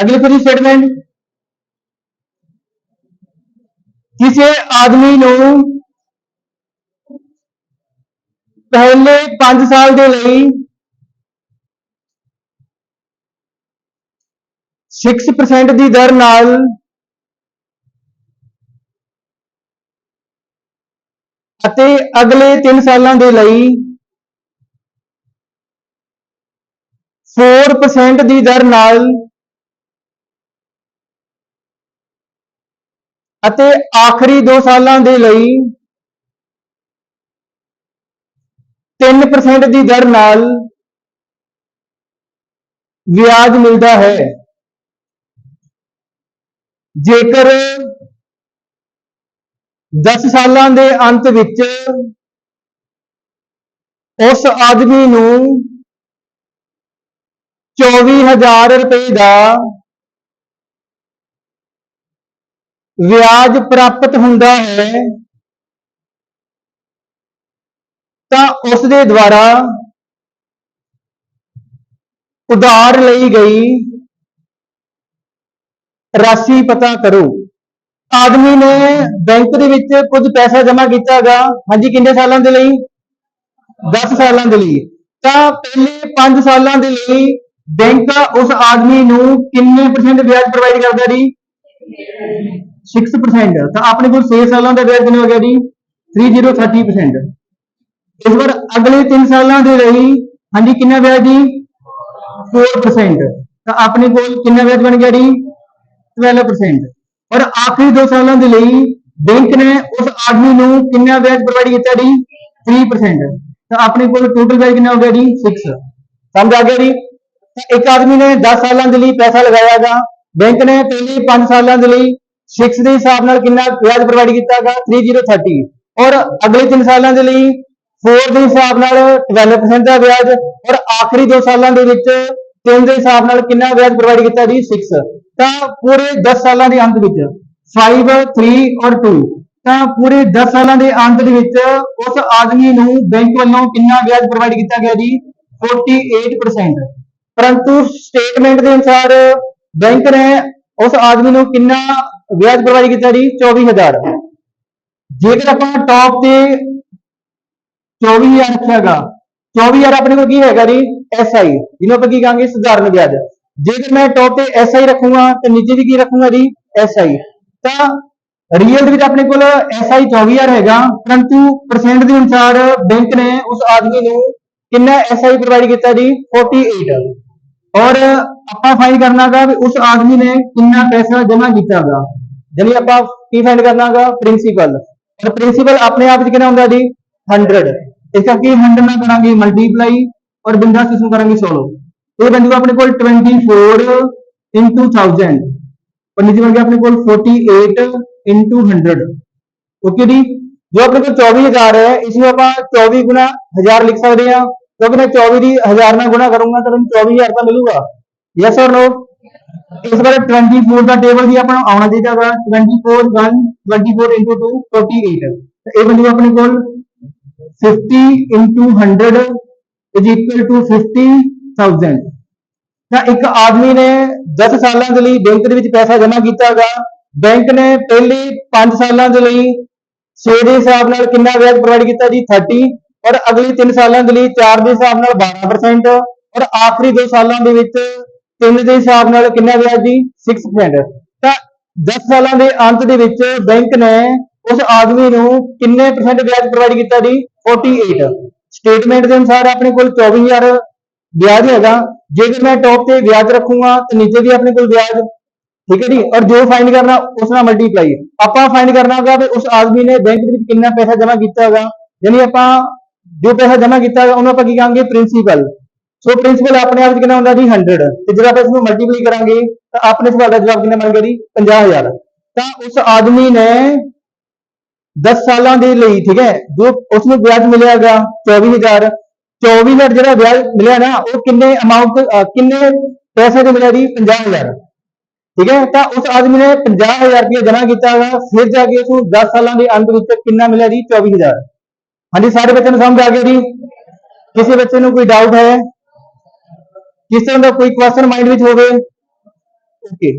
ਅਗਲੀ ਫਿਰ ਸਟੇਟਮੈਂਟ ਕਿਸੇ ਆਦਮੀ ਨੂੰ ਪਹਿਲੇ 5 ਸਾਲ ਦੇ ਲਈ 6% ਦੀ ਦਰ ਨਾਲ ਅਤੇ ਅਗਲੇ 3 ਸਾਲਾਂ ਦੇ ਲਈ 4% ਦੀ ਦਰ ਨਾਲ ਅਤੇ ਆਖਰੀ 2 ਸਾਲਾਂ ਦੇ ਲਈ 3% ਦੀ ਦਰ ਨਾਲ ਵਿਆਜ ਮਿਲਦਾ ਹੈ। ਜੇਕਰ 10 ਸਾਲਾਂ ਦੇ ਅੰਤ ਵਿੱਚ ਉਸ ਆਦਮੀ ਨੂੰ 24000 ਰੁਪਏ ਦਾ ਵਿਆਜ ਪ੍ਰਾਪਤ ਹੁੰਦਾ ਹੈ, ਤਾਂ ਉਸ ਦੇ ਦੁਆਰਾ ਉਧਾਰ ਲਈ ਗਈ ਰਾਸ਼ੀ ਪਤਾ ਕਰੋ। ਆਦਮੀ ਨੇ ਬੈਂਕ ਦੇ ਵਿੱਚ ਕੁਝ ਪੈਸਾ ਜਮ੍ਹਾਂ ਕੀਤਾ ਹੈਗਾ ਹਾਂਜੀ, ਕਿੰਨੇ ਸਾਲਾਂ ਦੇ ਲਈ? 10 ਸਾਲਾਂ ਦੇ ਲਈ। ਤਾਂ ਪਹਿਲੇ 5 ਸਾਲਾਂ ਦੇ ਲਈ ਬੈਂਕ ਉਸ ਆਦਮੀ ਨੂੰ ਕਿੰਨੇ ਪਰਸੈਂਟ ਵਿਆਜ ਪ੍ਰੋਵਾਈਡ ਕਰਦਾ ਜੀ? 6% ਤਾਂ ਆਪਣੇ ਕੋਲ 6 ਸਾਲਾਂ ਦਾ ਵਿਆਜ ਕਿੰਨਾ ਹੋ ਗਿਆ ਜੀ? 3030% ਇਸ ਵਾਰ ਅਗਲੇ 3 ਸਾਲਾਂ ਦੇ ਲਈ ਹਾਂਜੀ, ਕਿੰਨਾ ਵਿਆਜ ਜੀ? 4% ਤਾਂ ਆਪਣੇ ਕੋਲ ਕਿੰਨਾ ਵਿਆਜ ਬਣ ਗਿਆ ਜੀ? 12% ਔਰ ਆਖਰੀ 2 ਸਾਲਾਂ ਦੇ ਲਈ ਬੈਂਕ ਨੇ ਉਸ ਆਦਮੀ ਨੂੰ ਕਿੰਨਾ ਵਿਆਜ ਪ੍ਰੋਵਾਈਡ ਕੀਤਾ ਜੀ? 3% ਤਾਂ ਆਪਣੇ ਕੋਲ ਟੋਟਲ ਵਿਆਜ ਕਿੰਨਾ ਹੋ ਗਿਆ ਜੀ? 6 ਸਮਝ ਆ ਗਿਆ ਜੀ? ਤਾਂ ਇੱਕ ਆਦਮੀ ਨੇ 10 ਸਾਲਾਂ ਦੇ ਲਈ ਪੈਸਾ ਲਗਾਇਆਗਾ ਬੈਂਕ ਨੇ ਪਹਿਲੇ 5 ਸਾਲਾਂ ਦੇ ਲਈ 6 ਦੇ ਹਿਸਾਬ ਨਾਲ ਕਿੰਨਾ ਵਿਆਜ ਪ੍ਰੋਵਾਈਡ ਕੀਤਾਗਾ 3030 ਔਰ ਅਗਲੇ 3 ਸਾਲਾਂ ਦੇ ਲਈ 4 ਦੇ ਹਿਸਾਬ ਨਾਲ 12% ਦਾ ਵਿਆਜ ਔਰ ਆਖਰੀ 2 ਸਾਲਾਂ ਦੇ ਵਿੱਚ 3 ਦੇ ਹਿਸਾਬ ਨਾਲ ਕਿੰਨਾ ਵਿਆਜ ਪ੍ਰੋਵਾਈਡ ਕੀਤਾ ਜੀ? 6 ਤਾਂ ਪੂਰੇ 10 ਸਾਲਾਂ ਦੇ ਅੰਤ ਵਿੱਚ 5 3 ਔਰ 2 ਤਾਂ ਪੂਰੇ 10 ਸਾਲਾਂ ਦੇ ਅੰਤ ਦੇ ਵਿੱਚ ਉਸ ਆਦਮੀ ਨੂੰ ਬੈਂਕ ਵੱਲੋਂ ਕਿੰਨਾ ਵਿਆਜ ਪ੍ਰੋਵਾਈਡ ਕੀਤਾ ਗਿਆ ਜੀ? 48% ਪਰੰਤੂ ਸਟੇਟਮੈਂਟ ਦੇ ਅਨੁਸਾਰ ਬੈਂਕ ਨੇ ਉਸ ਆਦਮੀ ਨੂੰ ਕਿੰਨਾ ਵਿਆਜ ਪ੍ਰੋਵਾਈਡ ਕੀਤਾ ਜੀ? 24000 ਜੇਕਰ ਆਪਾਂ ਟੌਪ ਤੇ 24000 ਰੱਖਿਆਗਾ 24000 ਆਪਣੇ ਕੋਲ ਕੀ ਹੈਗਾ ਜੀ? ਐਸਆਈ ਜਿਹਨੂੰ ਆਪਾਂ ਕੀ ਕਹਾਂਗੇ? ਸਧਾਰਨ ਵਿਆਜ। ਜੇਕਰ ਮੈਂ ਟੌਪ ਤੇ ਐਸਆਈ ਰੱਖੂੰਗਾ, ਤੇ ਨੀਚੇ ਵੀ ਕੀ ਰੱਖੂੰਗਾ ਜੀ? ਐਸਆਈ ਤਾਂ ਰੀਅਲ ਦੇ ਵਿੱਚ ਆਪਣੇ ਕੋਲ ਐਸਆਈ 24000 ਹੈਗਾ, ਪਰੰਤੂ ਪਰਸੈਂਟ ਦੇ ਅਨੁਸਾਰ ਬੈਂਕ ਨੇ ਉਸ ਆਦਮੀ ਨੂੰ ਕਿੰਨਾ ਐਸਆਈ ਪ੍ਰੋਵਾਈਡ ਕੀਤਾ ਜੀ? 48 ਔਰ ਆਪਾਂ ਫਾਈਂਡ ਕਰਨਾਗਾ ਵੀ ਉਸ ਆਦਮੀ ਨੇ ਕਿੰਨਾ ਪੈਸਾ ਜਮ੍ਹਾਂ ਕੀਤਾਗਾ ਜਾਨੀ ਆਪਾਂ ਕੀ ਫਾਈਂਡ ਕਰਨਾਗਾ ਪ੍ਰਿੰਸੀਪਲ ਔਰ ਪ੍ਰਿੰਸੀਪਲ ਆਪਣੇ ਆਪ ਵਿੱਚ ਕਿੰਨਾ ਹੁੰਦਾ ਜੀ 100 ਇਸ ਕਰਕੇ 100 ਨਾਲ ਕਰਾਂਗੇ ਮਲਟੀਪਲਾਈ ਔਰ ਬਿੰਦਾ ਕਿਸ ਨੂੰ ਕਰਾਂਗੇ 16 ਇਹ ਬਣ ਜੂਗਾ ਆਪਣੇ ਕੋਲ 24 into 1000 ਔਰ ਨੀਚੇ ਬਣ ਗਿਆ ਆਪਣੇ ਕੋਲ 48 into 100 ਓਕੇ ਜੀ ਜੋ ਆਪਣੇ ਕੋਲ 24000 ਹੈ ਇਸ ਨੂੰ ਆਪਾਂ 24 ਗੁਣਾ 1000 ਲਿਖ ਸਕਦੇ ਹਾਂ ਕਿਉਂਕਿ ਮੈਂ 24 ਦੀ 1000 ਨਾਲ ਗੁਣਾ ਕਰੂੰਗਾ ਤਾਂ ਮੈਨੂੰ 24000 ਤਾਂ ਮਿਲੂਗਾ ਯੈਸ ਔਰ ਨੋ ਇਸ ਵਾਰ 24 ਦਾ ਟੇਬਲ ਵੀ ਆਪਣਾ ਆਉਣਾ ਚਾਹੀਦਾ ਵਾ। 24 1 24 into 2 48 ਇਹ ਬਣ ਆਪਣੇ ਕੋਲ 50 into 100 is equal to 50000 ਤਾਂ ਇੱਕ ਆਦਮੀ ਨੇ 10 ਸਾਲਾਂ ਦੇ ਲਈ ਬੈਂਕ ਦੇ ਵਿੱਚ ਪੈਸਾ ਜਮ੍ਹਾਂ ਕੀਤਾਗਾ ਬੈਂਕ ਨੇ ਪਹਿਲੇ 5 ਸਾਲਾਂ ਦੇ ਲਈ 6 ਦੇ ਹਿਸਾਬ ਨਾਲ ਕਿੰਨਾ ਵਿਆਜ ਪ੍ਰੋਵਾਈਡ ਕੀਤਾ ਜੀ? 30 ਔਰ ਅਗਲੇ 3 ਸਾਲਾਂ ਦੇ ਲਈ 4 ਦੇ ਹਿਸਾਬ ਨਾਲ 12% ਔਰ ਆਖਰੀ 2 ਸਾਲਾਂ ਦੇ ਵਿੱਚ 3 ਦੇ ਹਿਸਾਬ ਨਾਲ ਕਿੰਨਾ ਵਿਆਜ ਜੀ? 6% ਤਾਂ 10 ਸਾਲਾਂ ਦੇ ਅੰਤ ਦੇ ਵਿੱਚ ਬੈਂਕ ਨੇ ਉਸ ਆਦਮੀ ਨੂੰ ਕਿੰਨੇ ਪਰਸੈਂਟ ਵਿਆਜ ਪ੍ਰੋਵਾਈਡ ਕੀਤਾ ਜੀ? 48 ਸਟੇਟਮੈਂਟ ਦੇ ਅਨੁਸਾਰ ਆਪਣੇ ਕੋਲ 24000 ਵਿਆਜ ਹੈਗਾ। ਜੇਕਰ ਮੈਂ ਟੌਪ ਤੇ ਵਿਆਜ ਰੱਖੂੰਗਾ, ਤਾਂ ਨੀਚੇ ਵੀ ਆਪਣੇ ਕੋਲ ਵਿਆਜ। ਠੀਕ ਹੈ ਜੀ? ਔਰ ਜੋ ਫਾਈਂਡ ਕਰਨਾ, ਉਸ ਨਾਲ ਮਲਟੀਪਲਾਈ ਆਪਾਂ ਫਾਈਂਡ ਕਰਨਾ ਹੋਗਾ ਵੀ ਉਸ ਆਦਮੀ ਨੇ ਬੈਂਕ ਦੇ ਵਿੱਚ ਕਿੰਨਾ ਪੈਸਾ ਜਮ੍ਹਾਂ ਕੀਤਾ ਹੈਗਾ। ਯਾਨੀ ਆਪਾਂ ਜੋ ਪੈਸਾ ਜਮ੍ਹਾਂ ਕੀਤਾ ਹੈਗਾ, ਉਹਨੂੰ ਆਪਾਂ ਕੀ ਕਹਾਂਗੇ? ਪ੍ਰਿੰਸੀਪਲ ਸੋ ਪ੍ਰਿੰਸੀਪਲ ਆਪਣੇ ਆਪ ਵਿੱਚ ਕਿੰਨਾ ਹੁੰਦਾ ਜੀ? 100 ਤੇ ਜਦੋਂ ਆਪਾਂ ਇਸ ਨੂੰ ਮਲਟੀਪਲਾਈ ਕਰਾਂਗੇ, ਤਾਂ ਆਪਣੇ ਸਵਾਲ ਦਾ ਜਵਾਬ ਕਿੰਨਾ ਬਣ ਗਿਆ ਜੀ 50000 ਤਾਂ ਉਸ ਆਦਮੀ ਨੇ 10 ਸਾਲਾਂ ਦੇ ਲਈ, ਠੀਕ ਹੈ, ਜੋ ਉਸ ਨੂੰ ਵਿਆਜ ਮਿਲਿਆਗਾ 24000 24000 ਜਿਹੜਾ ਵਿਆਜ ਮਿਲਿਆ ਨਾ, ਉਹ ਕਿੰਨੇ ਅਮਾਉਂਟ ਕਿੰਨੇ ਪੈਸੇ ਦੇ ਮਿਲਿਆ ਜੀ? 50000 ਠੀਕ ਹੈ, ਤਾਂ ਉਸ ਆਦਮੀ ਨੇ 50000 ਰੁਪਏ ਜਮ੍ਹਾਂ ਕੀਤਾ ਹੋਇਆ ਫਿਰ ਜਾ ਕੇ ਉਸ ਨੂੰ 10 ਸਾਲਾਂ ਦੇ ਅੰਤ ਵਿੱਚ ਕਿੰਨਾ ਮਿਲਿਆ ਜੀ? 24000 ਹਾਂਜੀ, ਸਾਰੇ ਬੱਚਿਆਂ ਨੂੰ ਸਮਝ ਆ ਗਿਆ ਜੀ? ਕਿਸੇ ਬੱਚੇ ਨੂੰ ਕੋਈ ਡਾਊਟ ਹੈ? ਕਿਸ ਤਰ੍ਹਾਂ ਦਾ ਕੋਈ ਕੁਐਸਚਨ ਮਾਈਂਡ ਵਿੱਚ ਹੋਵੇ ਓਕੇ